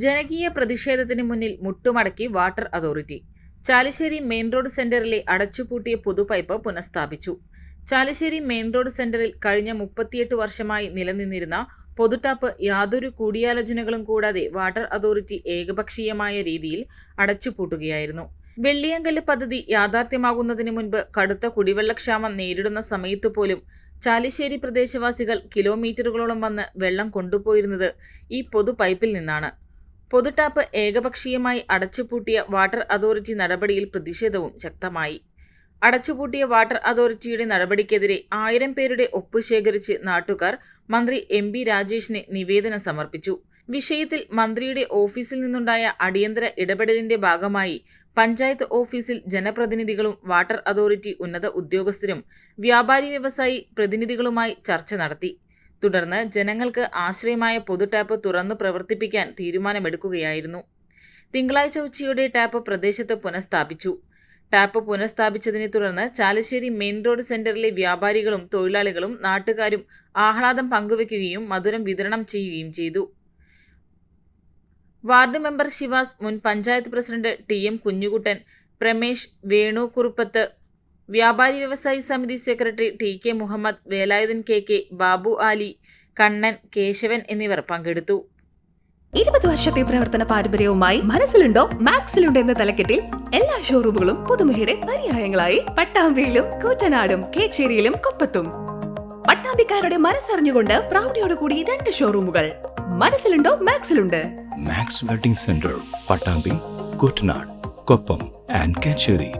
ജനകീയ പ്രതിഷേധത്തിന് മുന്നിൽ മുട്ടുമടക്കി water authority. Chalissery main road സെന്ററിലെ അടച്ചുപൂട്ടിയ പുതുപൈപ്പ് പുനഃസ്ഥാപിച്ചു. ചാലിശ്ശേരി മെയിൻ റോഡ് സെന്ററിൽ കഴിഞ്ഞ മുപ്പത്തിയെട്ട് വർഷമായി നിലനിന്നിരുന്ന പൊതുടാപ്പ് യാതൊരു കൂടിയാലോചനകളും കൂടാതെ വാട്ടർ അതോറിറ്റി ഏകപക്ഷീയമായ രീതിയിൽ അടച്ചുപൂട്ടുകയായിരുന്നു. വെള്ളിയങ്കൽ പദ്ധതി യാഥാർത്ഥ്യമാകുന്നതിന് മുൻപ് കടുത്ത കുടിവെള്ളക്ഷാമം നേരിടുന്ന സമയത്തു പോലും ചാലിശ്ശേരി പ്രദേശവാസികൾ കിലോമീറ്ററുകളോളം വന്ന് വെള്ളം കൊണ്ടുപോയിരുന്നത് ഈ പൊതു പൈപ്പിൽ നിന്നാണ്. പൊതുടാപ്പ് ഏകപക്ഷീയമായി അടച്ചുപൂട്ടിയ വാട്ടർ അതോറിറ്റി നടപടിയിൽ പ്രതിഷേധവും ശക്തമായി. അടച്ചുപൂട്ടിയ വാട്ടർ അതോറിറ്റിയുടെ നടപടിക്കെതിരെ ആയിരം പേരുടെ ഒപ്പ് ശേഖരിച്ച് നാട്ടുകാർ മന്ത്രി എം ബി രാജേഷിന് നിവേദനം സമർപ്പിച്ചു. വിഷയത്തിൽ മന്ത്രിയുടെ ഓഫീസിൽ നിന്നുണ്ടായ അടിയന്തര ഇടപെടലിന്റെ ഭാഗമായി പഞ്ചായത്ത് ഓഫീസിൽ ജനപ്രതിനിധികളും വാട്ടർ അതോറിറ്റി ഉന്നത ഉദ്യോഗസ്ഥരും വ്യാപാരി വ്യവസായി പ്രതിനിധികളുമായി ചർച്ച നടത്തി. തുടർന്ന് ജനങ്ങൾക്ക് ആശ്രയമായ പൊതു ടാപ്പ് തുറന്നു പ്രവർത്തിപ്പിക്കാൻ തീരുമാനമെടുക്കുകയായിരുന്നു. തിങ്കളാഴ്ച ഉച്ചയോടെ ടാപ്പ് പ്രദേശത്ത് പുനഃസ്ഥാപിച്ചു. ടാപ്പ് പുനഃസ്ഥാപിച്ചതിനെ തുടർന്ന് ചാലശ്ശേരി മെയിൻ റോഡ് സെന്ററിലെ വ്യാപാരികളും തൊഴിലാളികളും നാട്ടുകാരും ആഹ്ലാദം പങ്കുവയ്ക്കുകയും മധുരം വിതരണം ചെയ്യുകയും ചെയ്തു. വാർഡ് മെമ്പർ ശിവാസ് മുൻ panchayat president T M Kunhukuttan Pramesh Venu Kuruppath വ്യാപാരി വ്യവസായി സമിതി secretary T K Muhammad Velayudhan K K Babu Ali Kannan Keshavan എന്നിവർ പങ്കെടുത്തു. ഇരുപത് വർഷത്തെ പ്രവർത്തന പാരമ്പര്യവുമായി മനസ്സിലുണ്ടോ? മാക്സിലുണ്ടോ എന്ന തലക്കെട്ടിൽ എല്ലാ ഷോറൂമുകളും പുതുമയുടെ പര്യായങ്ങളായി. പട്ടാമ്പിയിലും കൂറ്റനാടും കേച്ചേരിയിലും കൊപ്പത്തും. പട്ടാമ്പിക്കാരുടെ മനസ്സറിഞ്ഞുകൊണ്ട് പ്രൗഢിയോട് കൂടി രണ്ട് ഷോറൂമുകൾ മനസ്സിലുണ്ടോ? മാക്സിലുണ്ട്. Max wedding centre Pattambi Kuttanad Koppam and Kacheri.